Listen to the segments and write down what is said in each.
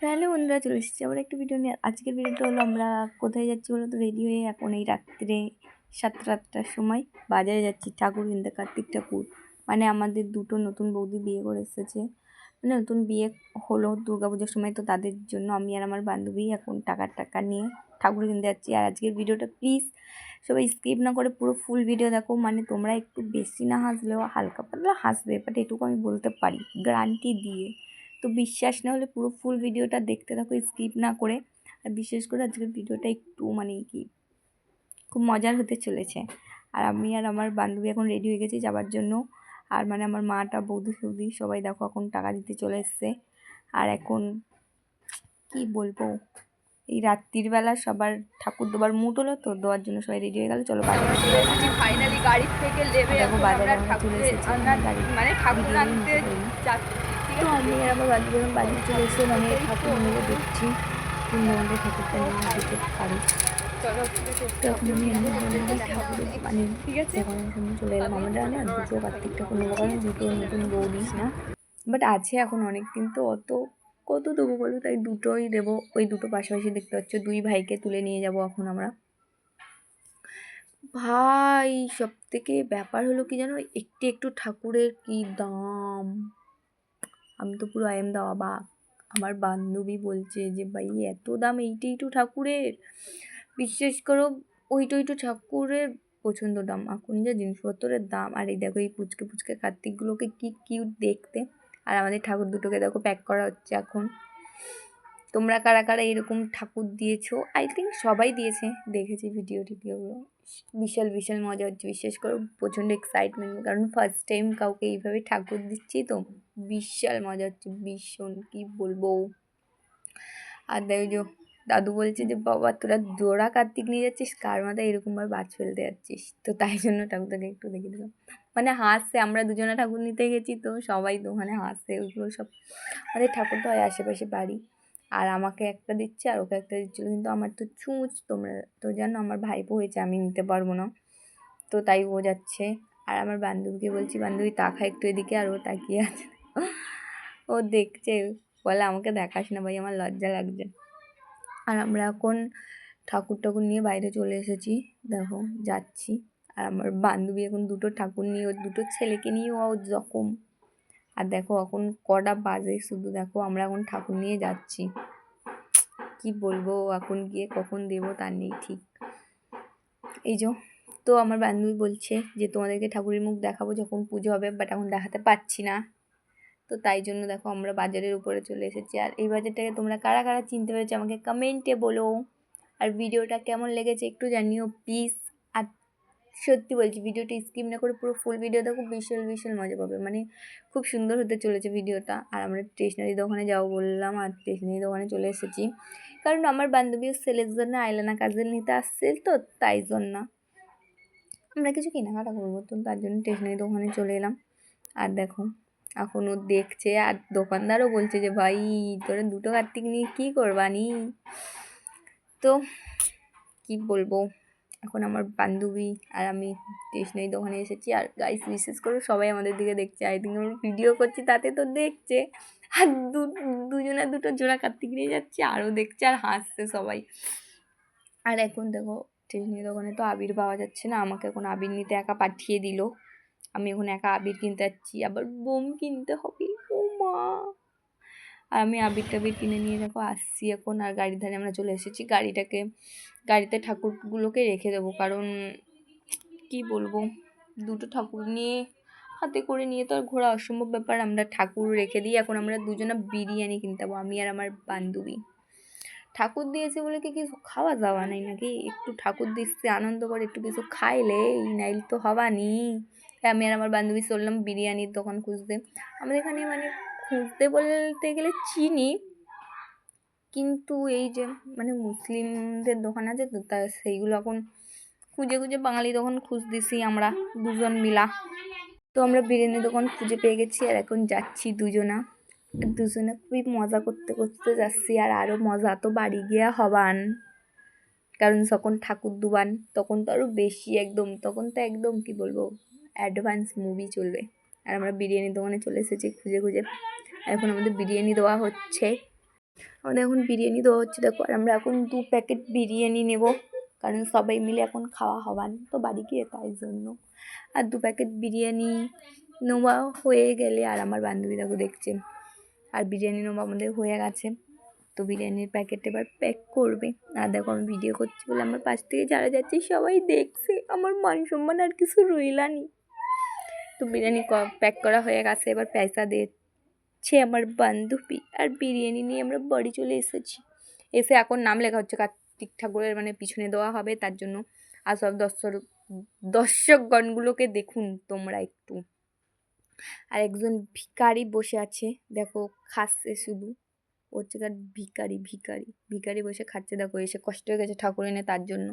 তাহলে বন্ধুরা চলে এসেছি আবার একটা ভিডিও নিয়ে। আজকের ভিডিওটা হলো আমরা কোথায় যাচ্ছি বলো তো? রেডি হয়ে এখন এই রাত্রে সাতটা আটটার সময় বাজারে যাচ্ছি ঠাকুর কিনতে, কার্তিক ঠাকুর। মানে আমাদের দুটো নতুন বৌদি বিয়ে করে এসেছে। মানে নতুন বিয়ে হলো দুর্গাপুজোর সময় তো তাদের জন্য। আমি আর আমার বান্ধবী এখন টাকার টাকা নিয়ে ঠাকুর কিনতে যাচ্ছি। আর আজকের ভিডিওটা প্লিজ সবাই স্কিপ না করে পুরো ফুল ভিডিও দেখো। মানে তোমরা একটু বেশি না হাসলেও, হালকা পাতলা হাসবে। বাট এটুকু আমি বলতে পারি। গ্যারান্টি দিয়ে। তো বিশ্বাস না হলে পুরো ফুল ভিডিওটা দেখতে থাকো স্কিপ না করে। আর বিশেষ করে আজকের ভিডিওটা একটু মানে কি খুব মজার হতে চলেছে। আর আমি আর আমার বান্ধবী এখন রেডি হয়ে গেছি যাওয়ার জন্য। আর মানে আমার মাটা বৌদি সৌদি সবাই দেখো এখন টাকা দিতে চলে এসছে। আর এখন কি বলব এই রাত্রির বেলা সবার ঠাকুর দেবার মুট হলো তো দেওয়ার জন্য সবাই রেডি হয়ে গেল চলো ফাইনালি গাড়ি থেকে বাজারে চলে এসেছি গাড়ি মানে ঠাকুর আনতে তো আমি আর আমার বান্ধবী যখন বাড়ি চলে এসে মানে ঠাকুর মিলে দেখছি। ঘণ্টা ঠাকুরটা নিয়ে যেতে পারি। আমি মানে চলে এলাম। আমরা না, দুটো না? বাট আছে এখন অনেক, কিন্তু অত কত দেবো বলো? তাই দুটোই দেবো। ওই দুটো পাশাপাশি দেখতে পাচ্ছ, দুই ভাইকে তুলে নিয়ে যাব এখন আমরা। ভাই সব থেকে ব্যাপার হলো কি জানো? একটি একটু ঠাকুরের কি দাম? আমি তো পুরো আইএম দেওয়া বা আমার বান্ধবী বলছে যে, ভাই, এত দাম এইটি একটু ঠাকুরের? বিশ্বাস করো, ওইটা ওইটু ঠাকুরের প্রচণ্ড দাম। এখন যা জিনিসপত্রের দাম। আর এই দেখো, এই পুচকে পুচকে কার্তিকগুলোকে কি কিউট দেখতে। আর আমাদের ঠাকুর দুটোকে দেখো প্যাক করা হচ্ছে এখন। তোমরা কারা কারা এরকম ঠাকুর দিয়েছ? আই থিঙ্ক সবাই দিয়েছে। দেখেছি ভিডিও টিডিওগুলো বিশাল বিশাল মজা হচ্ছে। বিশ্বাস করো, প্রচণ্ড এক্সাইটমেন্ট কারণ ফার্স্ট টাইম কাউকে এইভাবে ঠাকুর দিচ্ছি তো। বিশাল মজা হচ্ছে, ভীষণ, কী বলব? আর দেখো দাদু বলছে যে, বাবা, তোরা জোড়া কার্তিক নিয়ে যাচ্ছিস, কার মাথায় এরকমভাবে বাজ ফেলতে যাচ্ছিস? তো তাই জন্য ঠাকুরটাকে একটু দেখে দিলাম। মানে হাসছে, আমরা দুজনে ঠাকুর নিতে গেছি, তো সবাই তো ওখানে হাসছে ওইগুলো সব। আমাদের ঠাকুর তো হয় আশেপাশে বাড়ি, আর আমাকে একটা দিচ্ছে, আর ওকে একটা দিচ্ছিল কিন্তু আমার তো চুঁচ, তোমরা তো জানো, আমার ভাইপো হয়েছে, আমি নিতে পারব না। তো তাই ও যাচ্ছে, আর আমার বান্ধবীকে বলছি, বান্ধবী তাকা একটু এদিকে, আর ও তাকিয়ে আছে। ও দেখছে, বলে আমাকে দেখাস না ভাই, আমার লজ্জা লাগছে। আর আমরা এখন ঠাকুর ঠাকুর নিয়ে বাইরে চলে এসেছি। দেখো, যাচ্ছি। আর আমার বান্ধবী এখন দুটো ঠাকুর নিয়ে, ওর দুটো ছেলেকে নিয়ে ও যখন আর দেখো, এখন কটা বাজে শুধু, দেখো আমরা এখন ঠাকুর নিয়ে যাচ্ছি। কি বলব এখন গিয়ে কখন দেবো তার নেই ঠিক। এই যে, তো আমার বান্ধবী বলছে যে তোমাদেরকে ঠাকুরের মুখ দেখাবো যখন পুজো হবে বাট এখন দেখাতে পারছি না। তো তাই জন্য দেখো আমরা বাজারের উপরে চলে এসেছি। আর এই বাজারটাকে তোমরা কারা কারা চিনতে পেরেছ আমাকে কমেন্টে বলো। আর ভিডিওটা কেমন লেগেছে একটু জানিও প্লিজ আর সত্যি বলছি, ভিডিওটা স্কিপ না করে পুরো ফুল ভিডিও দেখো, বিশাল বিশাল মজা পাবে। মানে খুব সুন্দর হতে চলেছে ভিডিওটা। আর আমরা স্টেশনারি দোকানে যাব বললাম, আর স্টেশনারি দোকানে চলে এসেছি। কারণ আমার বান্ধবীও সেলের জন্য আইলানা কাজের নিতে আসছে তো, তাই জন্য। আমরা কিছু কেনাকাটা করব তো, তার জন্য স্টেশনারি দোকানে চলে এলাম। আর দেখো এখন ও দেখছে আর দোকানদারও বলছে যে, ভাই, তোরা দুটো কার্তিক নিয়ে কী করবানি তো কি বলব, এখন আমার বান্ধবী আর আমি স্টেশনারি দোকানে এসেছি আর গাইস বিশেষ করে সবাই আমাদের দিকে দেখছে। আই থিঙ্ক আমরা ভিডিও করছি, তাতে তো দেখছে। আর দু, দুজনে, দুটো জোড়া কার্তিক নিয়ে যাচ্ছে, আরও দেখছে আর হাসছে সবাই। আর এখন দেখো, স্টেশনারি দোকানে তো আবির পাওয়া যাচ্ছে না, আমাকে এখন আবির নিতে একা পাঠিয়ে দিল। আমি এখন একা আবির কিনতে যাচ্ছি, আবার বোম কিনতে হবে, ও মা। আর আমি আবির টাবির কিনে নিয়ে দেখো আসছি এখন, আর গাড়ির ধারে আমরা চলে এসেছি, গাড়িটাকে, গাড়িতে ঠাকুরগুলোকে রেখে দেবো, কারণ কি বলব, দুটো ঠাকুর নিয়ে, হাতে করে নিয়ে তো আর ঘোরা অসম্ভব ব্যাপার, আমরা ঠাকুর রেখে দিই এখন আমরা দুজনে বিরিয়ানি কিনতে যাব, আমি আর আমার বান্ধবী। ঠাকুর দিয়েছে বলে কি কিছু খাওয়া যাওয়া নাই নাকি? একটু ঠাকুর দিচ্ছে, আনন্দ করে একটু কিছু খাইলে এই নাইল তো হবানি আমি আর আমার বান্ধবী চললাম বিরিয়ানির দোকান খুঁজতে। আমাদের এখানে মানে খুঁজতে বলতে গেলে চিনি, কিন্তু এই যে মানে মুসলিমদের দোকান আছে তো, তা সেইগুলো এখন খুঁজে খুঁজে বাঙালি দোকান খুঁজতেছি আমরা দুজন মিলা। তো আমরা বিরিয়ানি দোকান খুঁজে পেয়ে গেছি আর এখন যাচ্ছি দুজনা। দুজনে খুবই মজা করতে করতে যাচ্ছি আর আরও মজা তো বাড়ি গিয়া হবান। কারণ যখন ঠাকুর দুবান তখন তো আরও বেশি একদম, তখন তো একদম কি বলব অ্যাডভান্স মুভি চলবে। আর আমরা বিরিয়ানি দোকানে চলে এসেছি খুঁজে খুঁজে। এখন আমাদের বিরিয়ানি দেওয়া হচ্ছে। আমাদের এখন বিরিয়ানি দেওয়া হচ্ছে, দেখো। আর আমরা এখন দু প্যাকেট বিরিয়ানি নেব, কারণ সবাই মিলে এখন খাওয়া হবান তো বাড়ি গিয়ে তাই জন্য। আর দু প্যাকেট বিরিয়ানি নেওয়া হয়ে গেলে, আর আমার বান্ধবী দেখো দেখছে। আর বিরিয়ানি নেওয়া আমাদের হয়ে গেছে। তো বিরিয়ানির প্যাকেট এবার প্যাক করবে। আর দেখো আমি ভিডিও করছি বলে আমার পাশ থেকে যারা যাচ্ছে সবাই দেখছে। আমার মান সম্মান আর কিছু রইলানি তো বিরিয়ানি প্যাক করা হয়ে গেছে, এবার পয়সা দিচ্ছে আমার বান্ধবী। আর বিরিয়ানি নিয়ে আমরা বাড়ি চলে এসেছি। এসে এখন নাম লেখা হচ্ছে কার্তিক ঠাকুরের মানে পিছনে দেওয়া হবে, তার জন্য। আর সব দর্শক, দর্শকগণগুলোকে দেখুন তোমরা একটু। আর একজন ভিখারি বসে আছে, দেখো, খাচ্ছে শুধু। ও হচ্ছে কার ভিখারি ভিখারি ভিখারি বসে খাচ্ছে দেখো, এসে কষ্ট হয়ে গেছে ঠাকুর এনে তার জন্য।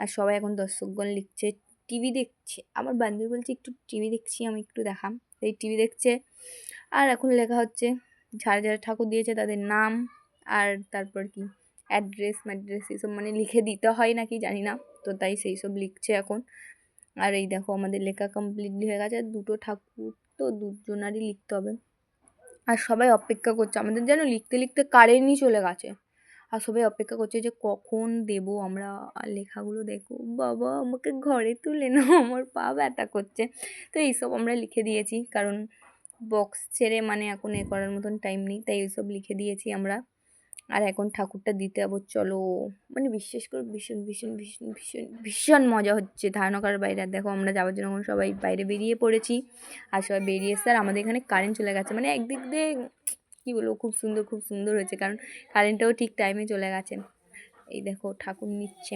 আর সবাই এখন দর্শকগণ লিখছে, টিভি দেখছে। আমার বান্ধবী বলছে, একটু টিভি দেখছি, আমি একটু দেখাম। এই টিভি দেখছে। আর এখন লেখা হচ্ছে যারা যারা ঠাকুর দিয়েছে তাদের নাম আর তারপর কি, অ্যাড্রেস, ম্যাড্রেস এসব মানে লিখে দিতে হয় নাকি জানি না। তো তাই সেই সব লিখছে এখন। আর এই দেখো, আমাদের লেখা কমপ্লিটলি হয়ে গেছে। আর দুটো ঠাকুর তো দুজনারই লিখতে হবে। আর সবাই অপেক্ষা করছে। আমাদের যেন লিখতে লিখতে কারেন্টই চলে গেছে। আর সবাই অপেক্ষা করছে যে কখন দেব আমরা? লেখাগুলো দেখো, বাবা, আমাকে ঘরে তুলে না আমার পা ব্যথা করছে। তো এইসব আমরা লিখে দিয়েছি, কারণ বক্স ছেড়ে মানে এখন এ করার মতন টাইম নেই। তাই এইসব লিখে দিয়েছি আমরা। আর এখন ঠাকুরটা দিতে যাব, চলো। মানে বিশ্বাস করে ভীষণ ভীষণ ভীষণ ভীষণ ভীষণ মজা হচ্ছে ধারণা করার বাইরে। দেখো আমরা যাওয়ার জন্য এখন সবাই বাইরে বেরিয়ে পড়েছি। আর সবাই বেরিয়ে এসে আর আমাদের এখানে কারেন্ট চলে গেছে। মানে একদিক দিয়ে কী বলব, খুব সুন্দর খুব সুন্দর হয়েছে। কারণ কারেন্টটাও ঠিক টাইমে চলে গেছে। এই দেখো ঠাকুর নিচ্ছে।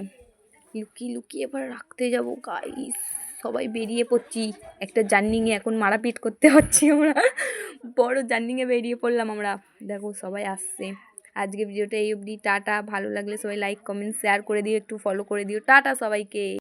লুকিয়ে লুকিয়ে এবার রাখতে যাব গাইস সবাই বেরিয়ে পড়ছি। একটা জার্নিংয়ে এখন মারাপিট করতে হচ্ছে আমরা। বড় জার্নিংয়ে বেরিয়ে পড়লাম আমরা। দেখো সবাই আসছে। আজকে ভিডিওটা এই অবধি, টাটা। ভালো লাগলে সবাই লাইক কমেন্ট শেয়ার করে দিও, একটু ফলো করে দিও। টাটা সবাইকে।